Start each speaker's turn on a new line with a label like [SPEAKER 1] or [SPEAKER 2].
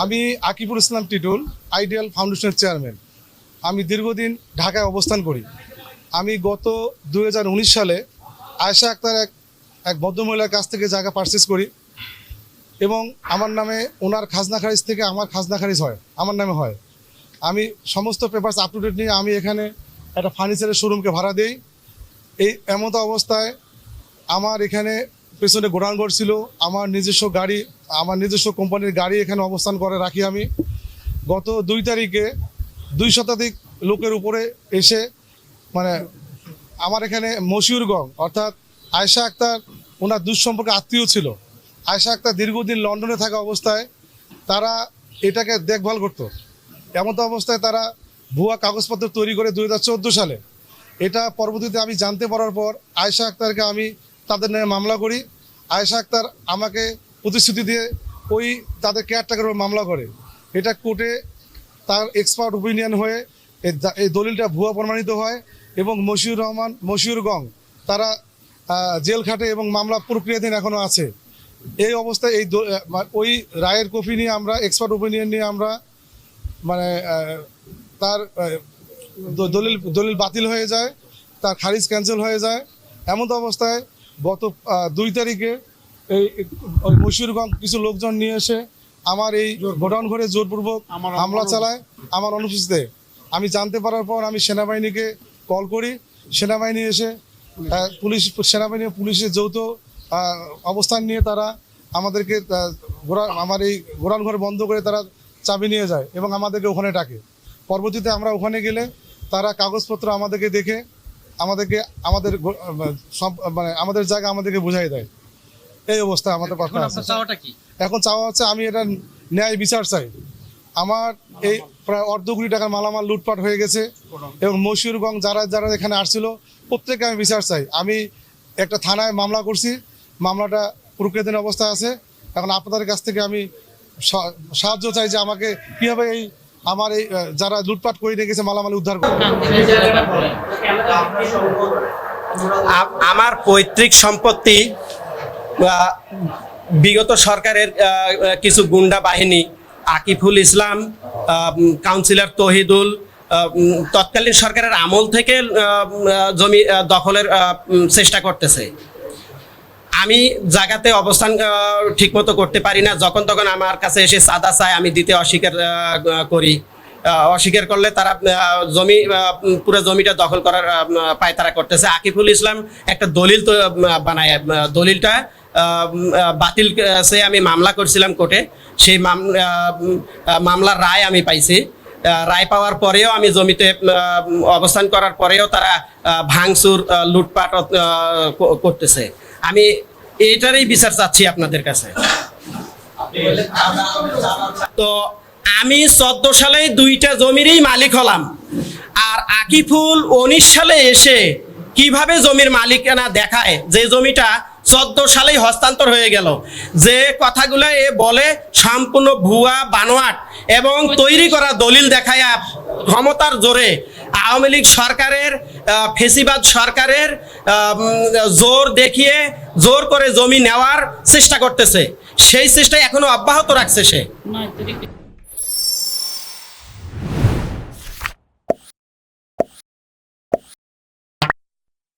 [SPEAKER 1] আমি আকিবুল ইসলাম টিটুল আইডিয়াল ফাউন্ডেশনের চেয়ারম্যান আমি দীর্ঘদিন ঢাকায় অবস্থান করি। আমি গত দু হাজার উনিশ সালে আয়শা আক্তার এক এক ভদ্রমহিলার কাছ থেকে জায়গা পারচেস করি এবং আমার নামে ওনার খাজনা খারিজ থেকে আমার খাজনা খারিজ হয়, আমার নামে হয়। আমি সমস্ত পেপারস আপ টু ডেট নিয়ে আমি এখানে একটা ফার্নিচারের শোরুমকে ভাড়া দিই। এই এমতো অবস্থায় আমার এখানে পেছনে গোডাউনঘর ছিল, আমার নিজস্ব গাড়ি আমার নিজস্ব কোম্পানির গাড়ি এখানে অবস্থান করে রাখি আমি। গত দুই তারিখে দুই শতাধিক লোকের উপরে এসে মানে আমার এখানে মশিউরগঞ্জ, অর্থাৎ আয়শা আক্তার, ওনার দুঃসম্পর্কে আত্মীয় ছিল। আয়শা আক্তার দীর্ঘদিন লন্ডনে থাকা অবস্থায় তারা এটাকে দেখভাল করতো। এমন অবস্থায় তারা ভুয়া কাগজপত্র তৈরি করে দু হাজার চোদ্দ সালে। এটা পরবর্তীতে আমি জানতে পারার পর আয়শা আক্তারকে আমি তাদের নামে মামলা করি। আয়শা আক্তার আমাকে প্রতিশ্রুতি দিয়ে ওই তাদের কেয়ারটেকার মামলা করে। এটা কোর্টে তার এক্সপার্ট ওপিনিয়ন হয়ে এই দলিলটা ভুয়া প্রমাণিত হয় এবং মশিউর রহমান, মশিউর গং তারা জেল খাটে এবং মামলা প্রক্রিয়াধীন এখনও আছে। এই অবস্থায় এই ওই রায়ের কপি নিয়ে আমরা এক্সপার্ট ওপিনিয়ন নিয়ে আমরা মানে তার দলিল দলিল বাতিল হয়ে যায়, তার খারিজ ক্যান্সেল হয়ে যায়। এমন অবস্থায় গত দুই তারিখে এই ওই কিছু লোকজন নিয়ে এসে আমার এই গোডাউন ঘরে জোরপূর্বক হামলা চালায় আমার অনুপস্থিতিতে আমি জানতে পারার পর আমি সেনাবাহিনীকে কল করি। সেনাবাহিনী এসে পুলিশ সেনাবাহিনী পুলিশের যৌথ অবস্থান নিয়ে তারা আমাদেরকে আমার এই গোডাউন ঘর বন্ধ করে তারা চাবি নিয়ে যায় এবং আমাদেরকে ওখানে ডাকে। পরবর্তীতে আমরা ওখানে গেলে তারা কাগজপত্র আমাদেরকে দেখে আমাদেরকে আমাদের সব মানে আমাদের জায়গা আমাদেরকে বুঝাই দেয়। এই অবস্থা আমাদের
[SPEAKER 2] এখন
[SPEAKER 1] পাশে আছে।
[SPEAKER 2] চাওয়াটা কি?
[SPEAKER 1] এখন চাওয়া হচ্ছে আমি এটা ন্যায় বিচার চাই। আমার এই প্রায় অর্ধ কোটি টাকার মালামাল লুটপাট হয়ে গেছে এবং মশিউরগঞ্জ যারা যারা এখানে আসছিল প্রত্যেকে আমি বিচার চাই। আমি একটা থানায় মামলা করছি মামলাটা প্রক্রিয়াধীন অবস্থায় আছে। এখন আপনাদের কাছ থেকে আমি সাহায্য চাই যে আমাকে কীভাবে এই আমার এই যারা লুটপাট করে নিয়ে গেছে মালামাল উদ্ধার করবে
[SPEAKER 3] আমার পৈতৃক সম্পত্তি বিগত সরকারের কিছু গুন্ডা বাহিনী, আকিফুল ইসলাম কাউন্সিলর তহিদুল তৎকালীন সরকারের আমল থেকে জমি দখলের চেষ্টা করতেছে। আমি জায়গাতে অবস্থান ঠিকমতো করতে পারি না। যখন তখন আমার কাছে এসে চাঁদা চায়, আমি দিতে অস্বীকার করি। অস্বীকার করলে তারা জমি পুরো জমিটা দখল করার পায় তারা করতেছে। আকিফুল ইসলাম একটা দলিল তো বানায় দলিলটা বাতিল সে আমি মামলা করছিলাম কোর্টে। সেই মামলার রায় আমি পাইছি। রায় পাওয়ার পরেও আমি জমিতে অবস্থান করার পরেও তারা ভাঙচুর লুটপাট করতেছে। আমি এইটারই বিচার চাচ্ছি আপনাদের কাছে। তো আমি চোদ্দ সালে দুইটা জমিরই মালিক হলাম। আর আকিফুল উনিশ সালে এসে কীভাবে জমির মালিকানা দেখায়? যে জমিটা চোদ্দ সালেই হস্তান্তর হয়ে গেল। যে কথাগুলো এ বলে, সম্পূর্ণ ভুয়া বানোয়াট এবং তৈরি করা দলিল দেখায় ক্ষমতার জোরে আওয়ামী লীগ সরকারের ফেসিবাদ সরকারের জোর দেখিয়ে জোর করে জমি নেওয়ার চেষ্টা করতেছে। সেই চেষ্টা এখনও অব্যাহত রাখছে সে।